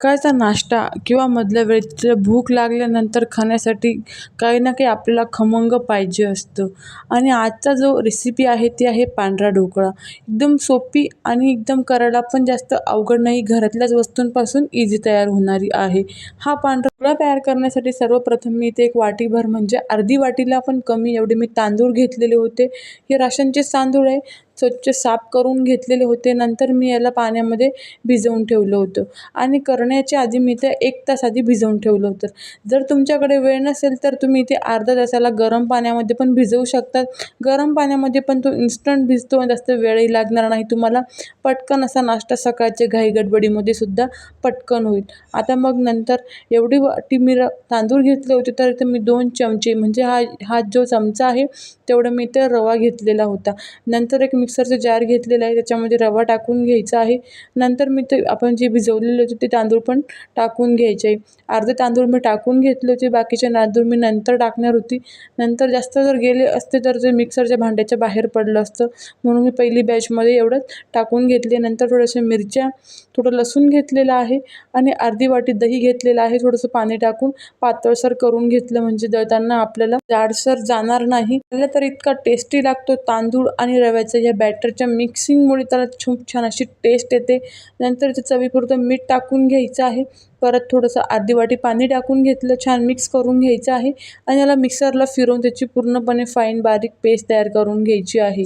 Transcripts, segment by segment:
सकाळचा नाश्ता किंवा मधल्या वेळेत भूक लागल्यानंतर खाण्यासाठी काही ना काही आपल्याला खमंग पाहिजे असतं. आणि आजचा जो रेसिपी आहे ती आहे पांढरा ढोकळा. एकदम सोपी आणि एकदम करायला पण जास्त अवघड नाही. घरातल्याच वस्तूंपासून इझी तयार होणारी आहे. हा पांढरा ढोकळा तयार करण्यासाठी सर्वप्रथम मी इथे एक वाटीभर म्हणजे अर्धी वाटीला पण कमी एवढे मी तांदूळ घेतलेले होते. हे राशनचेच तांदूळ आहे. स्वच्छ साफ करून घेतलेले होते. नंतर मी याला पाण्यामध्ये भिजवून ठेवलं होतं. आणि करण्याच्या आधी मी ते एक तास आधी भिजवून ठेवलं होतं. जर तुमच्याकडे वेळ नसेल तर तुम्ही इथे अर्धा तासाला गरम पाण्यामध्ये पण भिजवू शकतात गरम पाण्यामध्ये पण तो इन्स्टंट भिजतो जास्त वेळही लागणार नाही. तुम्हाला पटकन असा नाश्ता सकाळचे घाई गडबडीमध्ये सुद्धा पटकन होईल. आता मग नंतर एवढी वाटी मी र तांदूळ घेतले होते तर इथे मी दोन चमचे म्हणजे हा हा जो चमचा आहे तेवढं मी इथे रवा घेतलेला होता. नंतर एक मी मिक्सरचं जार घेतलेलं आहे त्याच्यामध्ये रवा टाकून घ्यायचा आहे. नंतर मी ते आपण जे भिजवलेले होते ते तांदूळ पण टाकून घ्यायचे. आहे अर्धे तांदूळ मी टाकून घेतले होते बाकीचे तांदूळ मी नंतर टाकणार होती. नंतर जास्त जर गेले असते तर ते मिक्सरच्या भांड्याच्या बाहेर पडलं असतं. म्हणून मी पहिली बॅचमध्ये एवढंच टाकून घेतले. नंतर थोड्याशा मिरच्या थोडं लसूण घेतलेलं आहे आणि अर्धी वाटी दही घेतलेलं आहे. थोडंसं पाणी टाकून पातळसर करून घेतलं म्हणजे दळताना आपल्याला जाडसर जाणार नाही. तर इतका टेस्टी लागतो तांदूळ आणि रव्याचं. या बॅटरच्या मिक्सिंगमुळे त्याला खूप छान अशी टेस्ट येते. नंतर ते चवीपुरतं मीठ टाकून घ्यायचं आहे. परत थोडंसं अर्धी वाटी पाणी टाकून घेतलं छान मिक्स करून घ्यायचं आहे. आणि याला मिक्सरला फिरवून त्याची पूर्णपणे फाईन बारीक पेस्ट तयार करून घ्यायची आहे.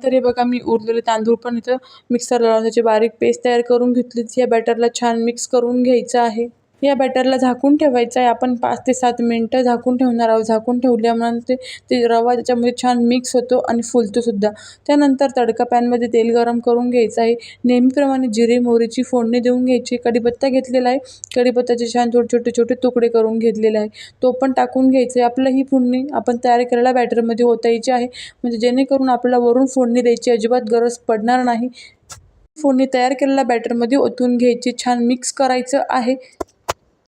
तर हे बघा मी उरलेले तांदूळ पण इथं मिक्सरला लावून त्याची बारीक पेस्ट तयार करून घेतली या बॅटरला छान मिक्स करून घ्यायचं आहे. या बॅटरला झाकून ठेवायचं आहे. आपण पाच ते सात मिनटं झाकून ठेवणार आहोत. झाकून ठेवल्यामुळे ते ते रवा त्याच्यामध्ये छान मिक्स होतो आणि फुलतोसुद्धा त्यानंतर तडका पॅनमध्ये तेल गरम करून घ्यायचं आहे. नेहमीप्रमाणे जिरे मोहरीची फोडणी देऊन घ्यायची. कढीपत्ता घेतलेला आहे. कढीपत्त्याचे छान छोटे छोटे छोटे तुकडे करून घेतलेले आहे. तो पण टाकून घ्यायचं आहे. आपलं ही फोडणी आपण तयार केलेल्या बॅटरमध्ये ओतायची आहे. म्हणजे जेणेकरून आपल्याला वरून फोडणी द्यायची अजिबात गरज पडणार नाही. फोडणी तयार केलेल्या बॅटरमध्ये ओतून घ्यायची. छान मिक्स करायचं आहे.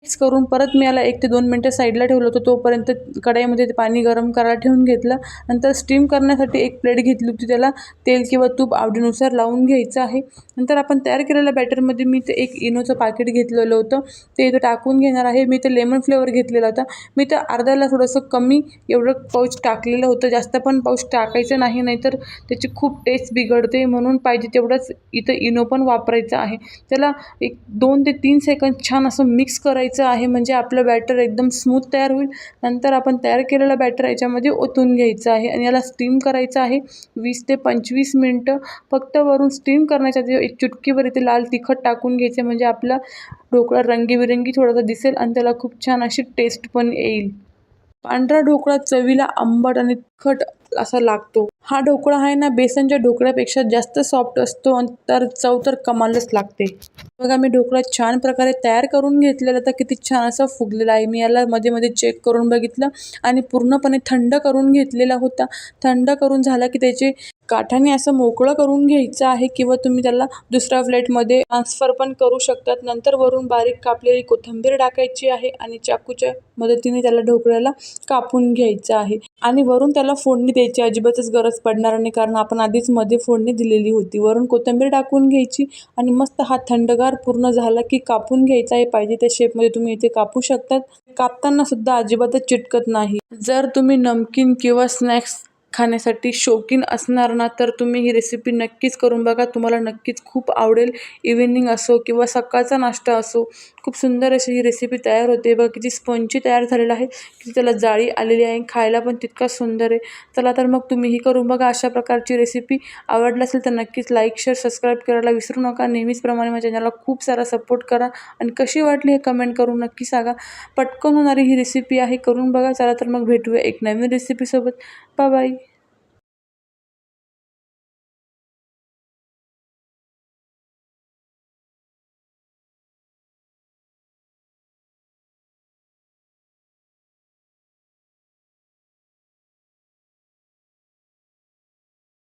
मिक्स करून परत मी याला एक ते दोन मिनटं साईडला ठेवलं होतं. तोपर्यंत कढाईमध्ये ते पाणी गरम करायला ठेवून घेतलं. नंतर स्टीम करण्यासाठी एक प्लेट घेतली होती. त्याला तेल किंवा तूप आवडीनुसार लावून घ्यायचं आहे. नंतर आपण तयार केलेल्या बॅटरमध्ये मी ते एक इनोचं पाकिट घेतलेलं होतं. ते इथं टाकून घेणार आहे. मी ते लेमन फ्लेवर घेतलेला होता. मी तर अर्ध्याला थोडंसं कमी एवढं पाऊच टाकलेलं होतं. जास्त पण पाऊच टाकायचं नाही नाहीतर त्याची खूप टेस्ट बिघडते. म्हणून पाहिजे तेवढंच इथं इनो पण वापरायचं आहे. त्याला एक दोन ते तीन सेकंद छान असं मिक्स करायचं आहे म्हणजे आपलं बॅटर एकदम स्मूथ तयार होईल. नंतर आपण तयार केलेलं बॅटर याच्यामध्ये ओतून घ्यायचं आहे आणि याला स्टीम करायचं आहे. वीस ते पंचवीस मिनटं फक्त वरून स्टीम करण्याच्या आधी एक चुटकीवर इथे लाल तिखट टाकून घ्यायचे म्हणजे आपला ढोकळा रंगीबिरंगी थोडासा दिसेल आणि त्याला खूप छान अशी टेस्ट पण येईल. पांढरा ढोकळा चवीला आंबट आणि तिखट असा लागतो. हा ढोकळा आहे ना बेसनच्या ढोकळ्यापेक्षा जास्त सॉफ्ट असतो तर चव तर कमालच लागते. बघा मी ढोकळा छान प्रकारे तयार करून घेतलेला तर किती छान असा फुगलेला आहे. मी याला मध्ये मध्ये चेक करून बघितलं आणि पूर्णपणे थंड करून घेतलेला होता. थंड करून झाला की त्याचे काठाने असं मोकळं करून घ्यायचं आहे किंवा तुम्ही त्याला दुसऱ्या प्लेटमध्ये ट्रान्सफर पण करू शकतात. नंतर वरून बारीक कापलेली कोथिंबीर टाकायची आहे आणि चाकूच्या मदतीने त्याला ढोकळ्याला कापून घ्यायचं आहे. आणि वरून त्याला फोडणी द्यायची अजिबातच गरज पडणार नाही कारण आपण आधीच मध्ये फोडणी दिलेली होती. वरून कोथिंबीर टाकून घ्यायची आणि मस्त हा थंडगार पूर्ण झाला की कापून घ्यायचा आहे. पाहिजे त्या शेपमध्ये तुम्ही इथे कापू शकतात. कापताना सुद्धा अजिबातच चिटकत नाही. जर तुम्ही नमकीन किंवा स्नॅक्स खाण्यासाठी शौकीन असणार ना तर तुम्ही ही रेसिपी नक्कीच करून बघा. तुम्हाला नक्कीच खूप आवडेल. इव्हिनिंग असो किंवा सकाळचा नाश्ता असो खूप सुंदर अशी ही रेसिपी तयार होते. बघा किती स्पंची तयार झालेला आहे. किती त्याला जाळी आलेली आहे खायला पण तितका सुंदर आहे. चला तर मग तुम्ही ही करून बघा अशा प्रकारची रेसिपी आवडली असेल तर नक्कीच लाईक शेअर सबस्क्राईब करायला विसरू नका. नेहमीचप्रमाणे माझ्या चॅनलला खूप सारा सपोर्ट करा. आणि कशी वाटली हे कमेंट करून नक्की सांगा. पटकन होणारी ही रेसिपी आहे करून बघा. चला तर मग भेटूया एक नवीन रेसिपीसोबत Bye bye.